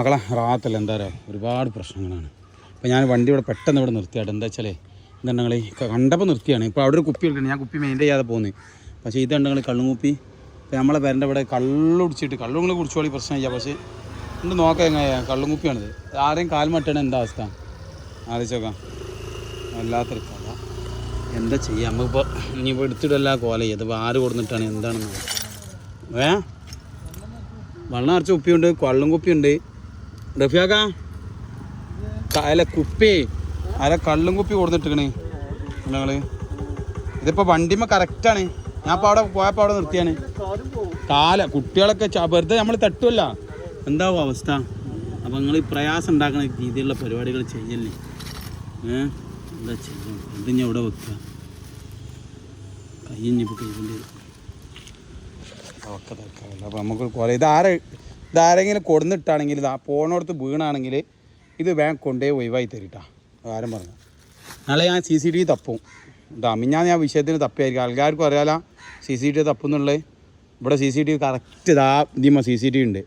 മകളെ റാത്തല്ല എന്താ പറയുക ഒരുപാട് പ്രശ്നങ്ങളാണ്. അപ്പോൾ ഞാൻ വണ്ടി ഇവിടെ പെട്ടെന്ന് ഇവിടെ നിർത്തിയാട്ടെ. എന്താ വെച്ചാലേ ഇതുണ്ടെങ്കിൽ കണ്ടപ്പോൾ നിർത്തിയാണ്. ഇപ്പോൾ അവിടെ ഒരു കുപ്പി എടുക്കണം ഞാൻ കുപ്പി മെയിന്റെ ചെയ്യാതെ പോകുന്നത് പക്ഷേ ഇതുണ്ടെങ്കിൽ കള്ളും കുപ്പി? ഇപ്പോൾ നമ്മളെ പേരന്റെ ഇവിടെ കള്ളു കുടിച്ചിട്ട് കള്ളു നിങ്ങൾ കുടിച്ചോളി പ്രശ്നമില്ല. പക്ഷേ എന്ത് നോക്കാം എങ്ങനെയാ കള്ളും കുപ്പിയാണിത്. ആരെയും കാൽമട്ടാണ് എന്താ അവസ്ഥ? ആലോചിച്ചോക്കാം വല്ലാത്തൊരു കഥ. എന്താ ചെയ്യാം? നമുക്കിപ്പോൾ ഇനിയിപ്പോൾ എടുത്തിടല്ല കോല. ഇതിപ്പോൾ ആര് കൊടുത്തിട്ടാണ് എന്താണെന്ന് ഏ? വെള്ളം നിറച്ച കുപ്പിയുണ്ട് കള്ളും കുപ്പിയുണ്ട്. റഫിയാക്ക അല്ല കുപ്പി. അല്ല കള്ളും കുപ്പി കൊടുത്തിട്ടിരിക്കണേ. ഞങ്ങൾ ഇതിപ്പോ വണ്ടിമ കറക്റ്റാണ്. ഞാൻ ഇപ്പൊ അവിടെ പോയപ്പോ അവിടെ നിർത്തിയാണ്. കാല കുട്ടികളൊക്കെ വെറുതെ നമ്മൾ തട്ടുമല്ല എന്താവും അവസ്ഥ? അപ്പൊ നിങ്ങൾ പ്രയാസം ഉണ്ടാക്കുന്ന രീതിയിലുള്ള പരിപാടികൾ ചെയ്യല്ലേ? ഏഹ് എന്താ ചെയ്യണം? ഇത് ഞാൻ ഇവിടെ വെക്കുക? ഇപ്പൊ കൈ കൊണ്ട് അപ്പോൾ നമുക്ക് കുറേ ഇതാരെ ഇതാരെങ്കിലും കൊടുന്നിട്ടാണെങ്കിൽ ഇതാ പോണോടത്ത് വീണാണെങ്കിൽ ഇത് വേഗം കൊണ്ടേ ഒഴിവായി തരിട്ടാ. ആരും പറഞ്ഞു. നാളെ ഞാൻ സി സി ടി വി തപ്പും. മിഞ്ഞാന്ന് ഞാൻ വിഷയത്തിന് തപ്പിയായിരിക്കും. ആൾക്കാർക്കും അറിയാലോ സി സി ടി വി തപ്പുന്നുള്ളത്. ഇവിടെ C C T V correct ഇതാ ഇതിമ്മ സി സി ടി വി ഉണ്ട്.